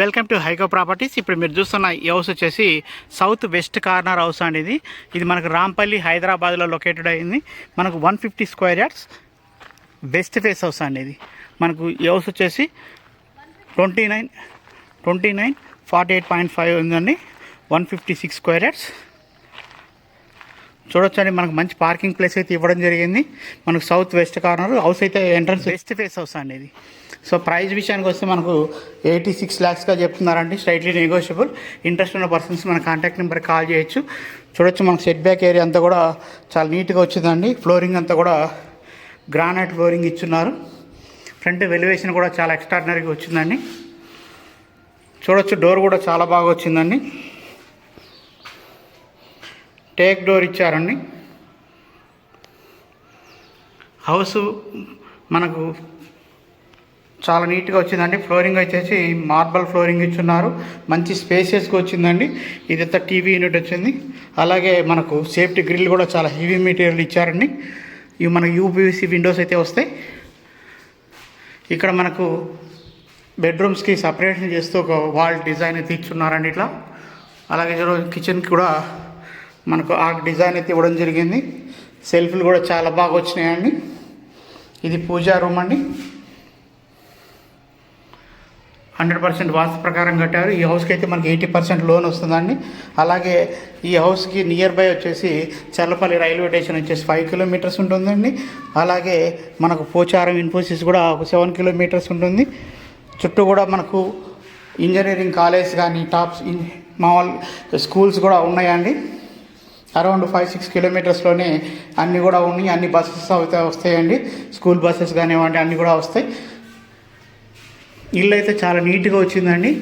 Welcome to హైకో properties. ఇప్పుడు మీరు చూస్తున్న ఈ హౌస్ వచ్చేసి సౌత్ వెస్ట్ కార్నర్ హౌస్ అండి ఇది. ఇది మనకు రాంపల్లి హైదరాబాద్లో లొకేటెడ్ అయింది. మనకు one fifty square yards west face house అండి ఇది. మనకు ఈ హౌస్ వచ్చేసి twenty nine twenty nine forty eight point five ఉందండి. One fifty six square yards. చూడొచ్చండి మనకు మంచి పార్కింగ్ ప్లేస్ అయితే ఇవ్వడం జరిగింది. మనకు సౌత్ వెస్ట్ కార్నర్ హౌస్ అయితే ఎంట్రన్స్ వెస్ట్ ఫేస్ హౌస్ అండి ఇది. సో ప్రైస్ విషయానికి వస్తే మనకు ఎయిటీ సిక్స్ ల్యాక్స్గా చెప్తున్నారండి స్ట్రైట్లీ నెగోషియబుల్ ఇంట్రెస్ట్ ఉన్న పర్సన్స్ మన కాంటాక్ట్ నెంబర్ కాల్ చేయొచ్చు. చూడొచ్చు మనకు సెట్ బ్యాక్ ఏరియా అంతా కూడా చాలా నీట్గా వచ్చిందండి. ఫ్లోరింగ్ అంతా కూడా గ్రానైట్ ఫ్లోరింగ్ ఇచ్చున్నారు. ఫ్రంట్ వెలివేషన్ కూడా చాలా ఎక్స్ట్రాడినరీగా వచ్చిందండి. చూడొచ్చు డోర్ కూడా చాలా బాగా వచ్చిందండి. టేక్ డోర్ ఇచ్చారండి. హౌస్ మనకు చాలా నీట్గా వచ్చిందండి. ఫ్లోరింగ్ వచ్చేసి మార్బల్ ఫ్లోరింగ్ ఇచ్చున్నారు. మంచి స్పేసియస్గా వచ్చిందండి. ఇదంతా టీవీ యూనిట్ వచ్చింది. అలాగే మనకు సేఫ్టీ గ్రిల్ కూడా చాలా హెవీ మెటీరియల్ ఇచ్చారండి. ఇవి మనకు యూపీవీసీ విండోస్ అయితే వస్తాయి. ఇక్కడ మనకు బెడ్రూమ్స్కి సపరేషన్ చేస్తూ ఒక వాల్ డిజైన్ అయితే ఇచ్చున్నారండి ఇట్లా. అలాగే కిచెన్కి కూడా మనకు ఆ డిజైన్ అయితే ఇవ్వడం జరిగింది. సెల్ఫ్లు కూడా చాలా బాగా వచ్చినాయండి. ఇది పూజా రూమ్ అండి. హండ్రెడ్ పర్సెంట్ వాస్తు ప్రకారం కట్టారు. ఈ హౌస్కి అయితే మనకి ఎయిటీ పర్సెంట్ లోన్ వస్తుందండి. అలాగే ఈ హౌస్కి నియర్ బై వచ్చేసి చల్లపల్లి రైల్వే స్టేషన్ వచ్చేసి ఫైవ్ కిలోమీటర్స్ ఉంటుందండి. అలాగే మనకు పోచారం ఇన్ఫోసిస్ కూడా ఒక సెవెన్ కిలోమీటర్స్ ఉంటుంది. చుట్టూ కూడా మనకు ఇంజనీరింగ్ కాలేజ్ కానీ టాప్స్ మామూలు స్కూల్స్ కూడా ఉన్నాయండి. అరౌండ్ ఫైవ్ సిక్స్ కిలోమీటర్స్లోనే అన్నీ కూడా ఉన్నాయి. అన్ని బస్సెస్ అయితే వస్తాయండి. స్కూల్ బస్సెస్ కానివ్వండి అన్నీ కూడా వస్తాయి. ఇల్లు అయితే చాలా నీట్గా వచ్చిందండి.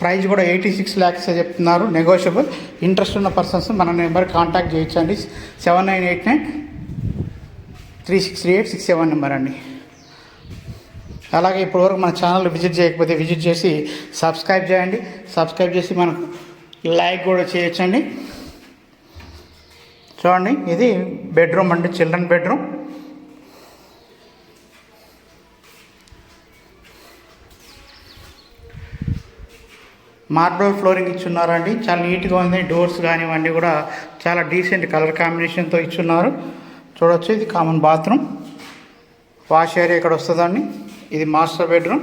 ప్రైస్ కూడా ఎయిటీ సిక్స్ ల్యాక్స్ చెప్తున్నారు. నెగోషియబుల్ ఇంట్రెస్ట్ ఉన్న పర్సన్స్ మన నెంబర్ కాంటాక్ట్ చేయొచ్చండి. Seven nine eight nine three six three eight six seven number అండి. అలాగే ఇప్పటివరకు మన ఛానల్ విజిట్ చేయకపోతే విజిట్ చేసి సబ్స్క్రైబ్ చేయండి. సబ్స్క్రైబ్ చేసి మనకు లైక్ కూడా చేయొచ్చండి. చూడండి ఇది బెడ్రూమ్ అండి చిల్డ్రన్ బెడ్రూమ్ మార్బల్ ఫ్లోరింగ్ ఇచ్చున్నారండి. చాలా నీట్గా ఉంది డోర్స్ కానివ్వండి కూడా చాలా డీసెంట్ కలర్ కాంబినేషన్తో ఇచ్చున్నారు. చూడొచ్చు ఇది కామన్ బాత్రూమ్ వాష్ ఏరియా ఇక్కడ వస్తుందండి? ఇది మాస్టర్ బెడ్రూమ్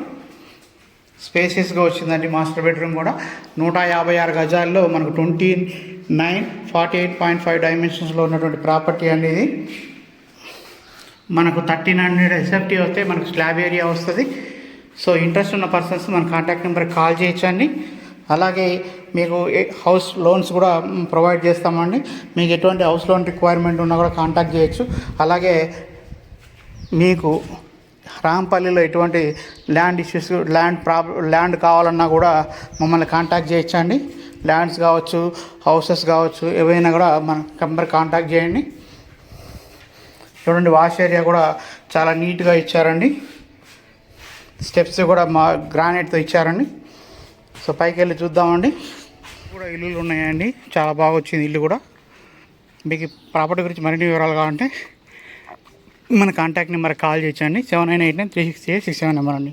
స్పేసియస్గా వచ్చిందండి మాస్టర్ బెడ్రూమ్ కూడా. నూట యాభై ఆరు గజాల్లో మనకు twenty nine forty eight point five డైమెన్షన్స్లో ఉన్నటువంటి ప్రాపర్టీ అనేది మనకు థర్టీన్ హండ్రెడ్ ఎస్ఎఫ్టీ వస్తే మనకు స్లాబ్ ఏరియా వస్తుంది. సో ఇంట్రెస్ట్ ఉన్న పర్సన్స్ మన కాంటాక్ట్ నెంబర్కి కాల్ చేయొచ్చండి. అలాగే మీకు హౌస్ లోన్స్ కూడా ప్రొవైడ్ చేస్తామండి. మీకు ఎటువంటి హౌస్ లోన్ రిక్వైర్మెంట్ ఉన్నా కూడా కాంటాక్ట్ చేయొచ్చు. అలాగే మీకు రాంపల్లిలో ఎటువంటి ల్యాండ్ ఇష్యూస్ ల్యాండ్ ప్రాబ్ ల్యాండ్ కావాలన్నా కూడా మమ్మల్ని కాంటాక్ట్ చేయించండి. ల్యాండ్స్ కావచ్చు హౌసెస్ కావచ్చు ఏవైనా కూడా మన నెంబర్ కాంటాక్ట్ చేయండి. చూడండి వాష్ ఏరియా కూడా చాలా నీట్గా ఇచ్చారండి. స్టెప్స్ కూడా మా గ్రానైట్తో ఇచ్చారండి. సో పైకి వెళ్ళి చూద్దామండి. కూడా ఇల్లులు ఉన్నాయండి. చాలా బాగా వచ్చింది ఇల్లు కూడా. మీకు ప్రాపర్టీ గురించి మరిన్ని వివరాలు కావాలంటే మన కాంటాక్ట్ నెంబర్ కాల్ చేయొచ్చండి seven nine eight nine three six eight six seven number అండి.